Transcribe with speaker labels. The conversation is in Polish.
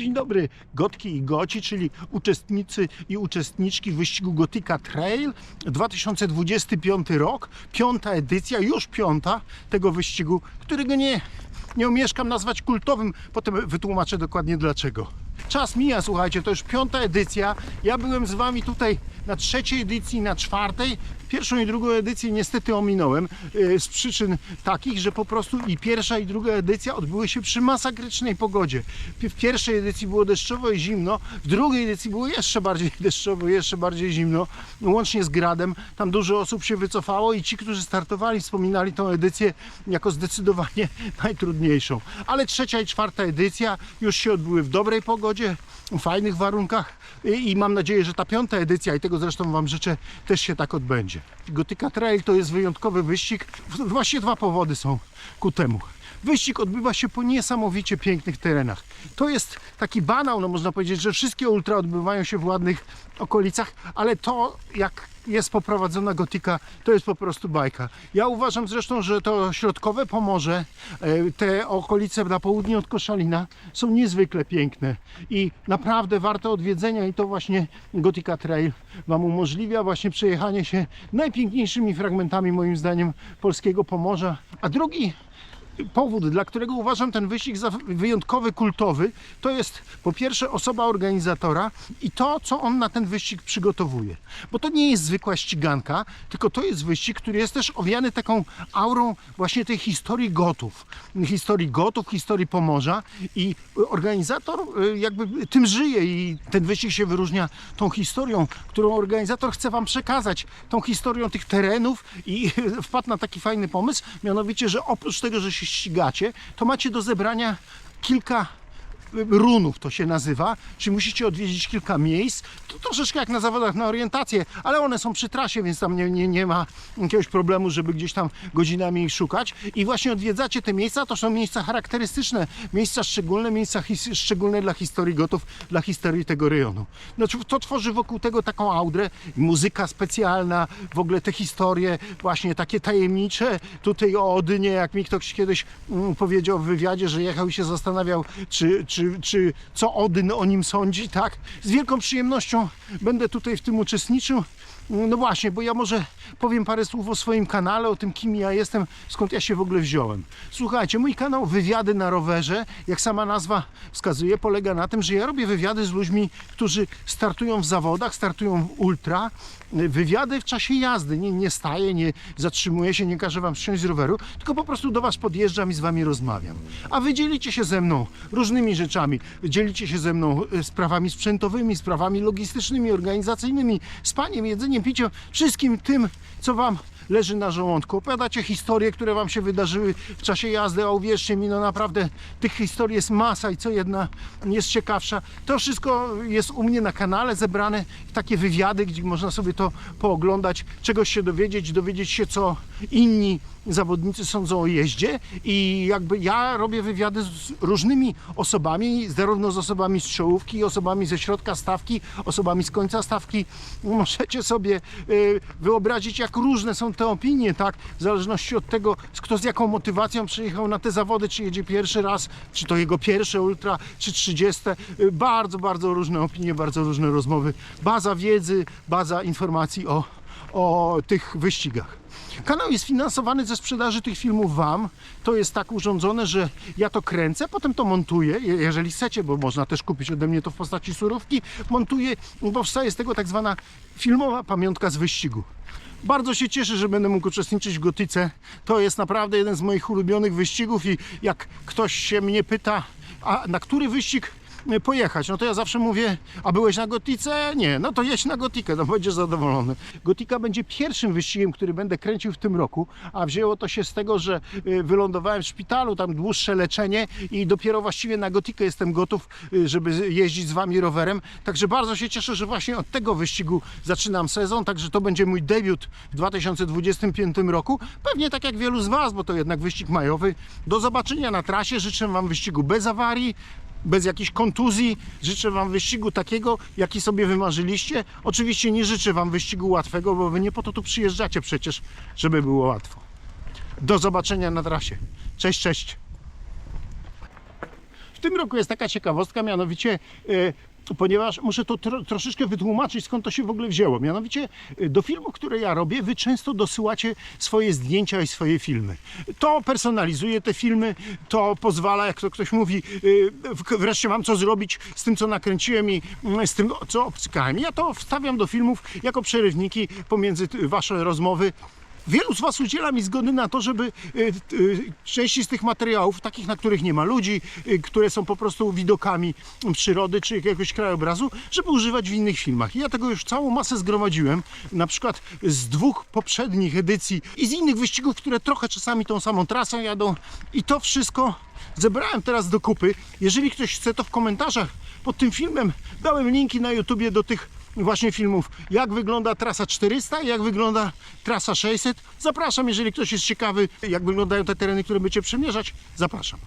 Speaker 1: Dzień dobry, gotki i goci, czyli uczestnicy i uczestniczki wyścigu Gotyka Trail 2025 rok, piąta edycja, już piąta tego wyścigu, którego nie, nie omieszkam nazwać kultowym, potem wytłumaczę dokładnie dlaczego. Czas mija, słuchajcie, to już piąta edycja. Ja byłem z Wami tutaj na trzeciej edycji, na czwartej. Pierwszą i drugą edycję niestety ominąłem yy, z przyczyn takich, że po prostu i pierwsza i druga edycja odbyły się przy masakrycznej pogodzie. W pierwszej edycji było deszczowo i zimno, w drugiej edycji było jeszcze bardziej deszczowo, jeszcze bardziej zimno, łącznie z gradem. Tam dużo osób się wycofało i ci, którzy startowali, wspominali tą edycję jako zdecydowanie najtrudniejszą. Ale trzecia i czwarta edycja już się odbyły w dobrej pogodzie, w fajnych warunkach i, i mam nadzieję, że ta piąta edycja i tego zresztą Wam życzę też się tak odbędzie. Gotyka Trail to jest wyjątkowy wyścig. Właśnie dwa powody są ku temu. Wyścig odbywa się po niesamowicie pięknych terenach. To jest taki banał, no można powiedzieć, że wszystkie ultra odbywają się w ładnych okolicach, ale to jak jest poprowadzona gotyka, to jest po prostu bajka. Ja uważam zresztą, że to środkowe Pomorze, e, te okolice na południe od Koszalina są niezwykle piękne i naprawdę warte odwiedzenia i to właśnie Gotika Trail Wam umożliwia właśnie przejechanie się najpiękniejszymi fragmentami moim zdaniem polskiego Pomorza. A drugi powód, dla którego uważam ten wyścig za wyjątkowy, kultowy, to jest po pierwsze osoba organizatora i to, co on na ten wyścig przygotowuje. Bo to nie jest zwykła ściganka, tylko to jest wyścig, który jest też owiany taką aurą właśnie tej historii gotów. Historii gotów, historii Pomorza i organizator y, jakby tym żyje i ten wyścig się wyróżnia tą historią, którą organizator chce Wam przekazać, tą historią tych terenów i wpadł na taki fajny pomysł, mianowicie, że oprócz tego, że się ścigacie, to macie do zebrania kilka runów to się nazywa, czyli musicie odwiedzić kilka miejsc, to troszeczkę jak na zawodach na orientację, ale one są przy trasie, więc tam nie, nie, nie ma jakiegoś problemu, żeby gdzieś tam godzinami ich szukać. I właśnie odwiedzacie te miejsca, to są miejsca charakterystyczne, miejsca szczególne, miejsca his- szczególne dla historii gotów, dla historii tego rejonu. Znaczy to tworzy wokół tego taką audrę, muzyka specjalna, w ogóle te historie właśnie takie tajemnicze, tutaj o Odynie, jak mi ktoś kiedyś mm, powiedział w wywiadzie, że jechał i się zastanawiał, czy, czy, czy co Odyn o nim sądzi, tak? Z wielką przyjemnością będę tutaj w tym uczestniczył. No właśnie, bo ja może powiem parę słów o swoim kanale, o tym kim ja jestem, skąd ja się w ogóle wziąłem. Słuchajcie, mój kanał Wywiady na rowerze, jak sama nazwa wskazuje, polega na tym, że ja robię wywiady z ludźmi, którzy startują w zawodach, startują w ultra. Wywiady w czasie jazdy. Nie, nie staję, nie zatrzymuję się, nie każę wam wsiąść z roweru, tylko po prostu do was podjeżdżam i z wami rozmawiam. A wy dzielicie się ze mną różnymi rzeczami. Dzielicie się ze mną e, sprawami sprzętowymi, sprawami logistycznymi, organizacyjnymi, spaniem, jedzeniem, piciem, wszystkim tym, co wam leży na żołądku. Opowiadacie historie, które wam się wydarzyły w czasie jazdy, a uwierzcie mi, no naprawdę tych historii jest masa i co jedna jest ciekawsza. To wszystko jest u mnie na kanale zebrane w takie wywiady, gdzie można sobie to pooglądać, czegoś się dowiedzieć, dowiedzieć się, co inni zawodnicy sądzą o jeździe i jakby ja robię wywiady z różnymi osobami, zarówno z osobami z czołówki, osobami ze środka stawki, osobami z końca stawki. Możecie sobie y, wyobrazić, jak różne są te opinie, tak? W zależności od tego, kto z jaką motywacją przyjechał na te zawody, czy jedzie pierwszy raz, czy to jego pierwsze ultra, czy trzydzieste. Y, Bardzo, bardzo różne opinie, bardzo różne rozmowy. Baza wiedzy, baza informacji o, o tych wyścigach. Kanał jest finansowany ze sprzedaży tych filmów Wam. To jest tak urządzone, że ja to kręcę, potem to montuję, je- jeżeli chcecie, bo można też kupić ode mnie to w postaci surówki. Montuję, powstaje z tego tak zwana filmowa pamiątka z wyścigu. Bardzo się cieszę, że będę mógł uczestniczyć w Gotyce. To jest naprawdę jeden z moich ulubionych wyścigów i jak ktoś się mnie pyta, a na który wyścig pojechać, no to ja zawsze mówię, a byłeś na Gotice? Nie, no to jedź na Gotikę, no będziesz zadowolony. Gotika będzie pierwszym wyścigiem, który będę kręcił w tym roku, a wzięło to się z tego, że y, wylądowałem w szpitalu, tam dłuższe leczenie i dopiero właściwie na Gotikę jestem gotów, y, żeby jeździć z Wami rowerem, także bardzo się cieszę, że właśnie od tego wyścigu zaczynam sezon, także to będzie mój debiut w 2025 roku, pewnie tak jak wielu z Was, bo to jednak wyścig majowy. Do zobaczenia na trasie, życzę Wam wyścigu bez awarii, bez jakichś kontuzji. Życzę Wam wyścigu takiego, jaki sobie wymarzyliście. Oczywiście nie życzę Wam wyścigu łatwego, bo Wy nie po to tu przyjeżdżacie przecież, żeby było łatwo. Do zobaczenia na trasie. Cześć, cześć. W tym roku jest taka ciekawostka, mianowicie e, ponieważ muszę to tro, troszeczkę wytłumaczyć, skąd to się w ogóle wzięło. Mianowicie e, do filmu, które ja robię, wy często dosyłacie swoje zdjęcia i swoje filmy. To personalizuje te filmy, to pozwala, jak to ktoś mówi, w- wreszcie mam co zrobić z tym, co nakręciłem i mm, z tym, co obcykałem. Ja to wstawiam do filmów jako przerywniki pomiędzy wasze rozmowy. Wielu z Was udziela mi zgody na to, żeby y, y, części z tych materiałów, takich, na których nie ma ludzi, y, które są po prostu widokami przyrody czy jakiegoś krajobrazu, żeby używać w innych filmach. I ja tego już całą masę zgromadziłem, na przykład z dwóch poprzednich edycji i z innych wyścigów, które trochę czasami tą samą trasą jadą. I to wszystko zebrałem teraz do kupy. Jeżeli ktoś chce, to w komentarzach pod tym filmem dałem linki na YouTubie do tych właśnie filmów, jak wygląda trasa 400 i jak wygląda trasa 600. Zapraszam, jeżeli ktoś jest ciekawy, jak wyglądają te tereny, które będziecie przemierzać. Zapraszam.